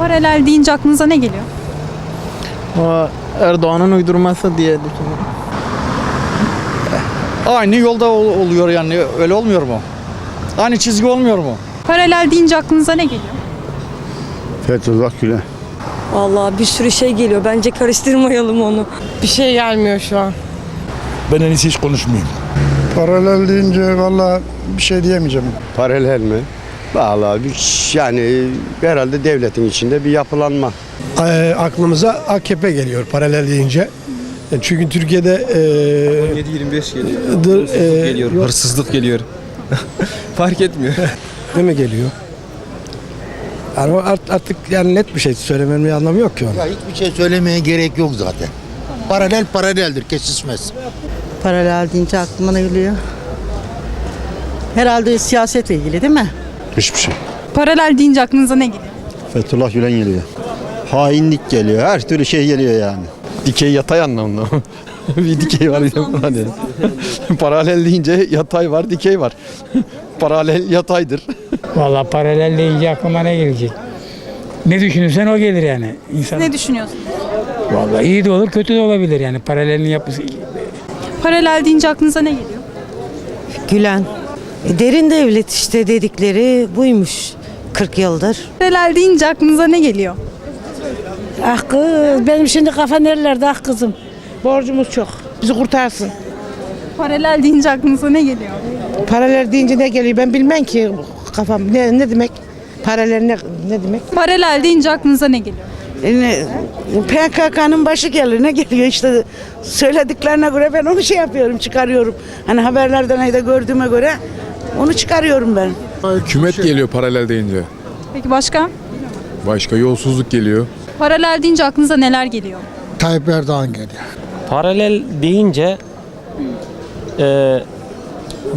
Paralel deyince aklınıza ne geliyor? O Erdoğan'ın uydurması diye düşünüyorum. Aynı yolda ol- oluyor yani öyle olmuyor mu? Aynı çizgi olmuyor mu? Paralel deyince aklınıza ne geliyor? Fethullah Gülen. Vallahi bir sürü şey geliyor. Bence karıştırmayalım onu. Bir şey gelmiyor şu an. Ben en iyisi hiç konuşmayayım. Paralel deyince valla bir şey diyemeyeceğim. Paralel mi? Vallahi bir, yani herhalde devletin içinde bir yapılanma. Ee, aklımıza AKP geliyor paralel deyince. E, Çünkü Türkiye'de e, 7-25 geliyor. dır, e, geliyor. yok, Hırsızlık geliyor. Fark etmiyor. değil mi geliyor? Yani artık yani net bir şey söylemenin bir anlamı yok ki onun. Ya hiçbir şey söylemeye gerek yok zaten. Paralel paraleldir kesişmez. Paralel deyince aklıma ne geliyor? Herhalde siyasetle ilgili değil mi? Hiçbir şey. Paralel deyince aklınıza ne geliyor? Fethullah Gülen geliyor. Hainlik geliyor. Her türlü şey geliyor yani. Dikey yatay anlamında. bir dikey var hani. Paralel deyince yatay var, dikey var. Paralel yataydır. Vallahi paralel deyince aklıma ne gelecek? Ne düşünürsen o gelir yani. İnsan Ne düşünüyorsunuz? vallahi iyi de olur, kötü de olabilir yani paralelin yapısı. Paralel deyince aklınıza ne geliyor? Gülen. E, derin devlet işte dedikleri buymuş 40 yıldır. Paralel deyince aklınıza ne geliyor? Ah kız benim şimdi kafa nerelerde ah kızım. Borcumuz çok. Bizi kurtarsın. Paralel deyince aklınıza ne geliyor? Paralel deyince ne geliyor ben bilmem ki kafam ne, ne demek? Paralel ne, ne demek? Paralel deyince aklınıza ne geliyor? PKK'nın başı gelir ne geliyor işte söylediklerine göre ben onu şey yapıyorum çıkarıyorum. Hani haberlerden ayda gördüğüme göre onu çıkarıyorum ben. Hükümet geliyor paralel deyince. Peki başka? Başka yolsuzluk geliyor. Paralel deyince aklınıza neler geliyor? Tayyip Erdoğan geliyor. Paralel deyince e,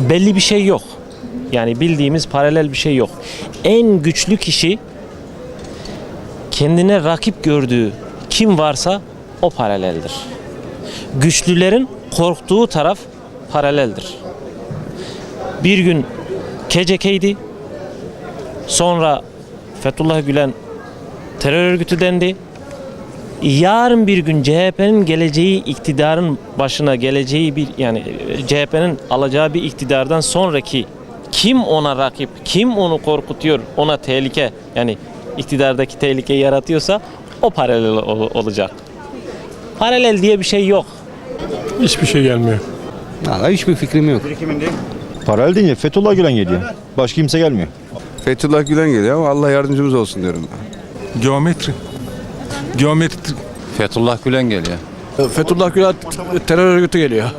belli bir şey yok. Yani bildiğimiz paralel bir şey yok. En güçlü kişi kendine rakip gördüğü kim varsa o paraleldir. Güçlülerin korktuğu taraf paraleldir. Bir gün KCK'ydi. Sonra Fethullah Gülen terör örgütü dendi yarın bir gün CHP'nin geleceği iktidarın başına geleceği bir yani CHP'nin alacağı bir iktidardan sonraki kim ona rakip, kim onu korkutuyor, ona tehlike yani iktidardaki tehlikeyi yaratıyorsa o paralel ol- olacak. Paralel diye bir şey yok. Hiçbir şey gelmiyor. Valla hiçbir fikrim yok. Paralel deyince Fethullah Gülen geliyor. Başka kimse gelmiyor. Fethullah Gülen geliyor ama Allah yardımcımız olsun diyorum ben. Geometri. Geometri. Fethullah Gülen geliyor. Fethullah Gülen terör örgütü geliyor.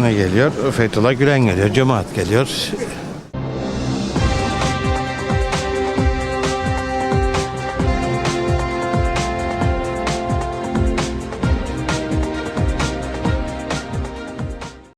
Ne geliyor? Fethullah Gülen geliyor. Cemaat geliyor.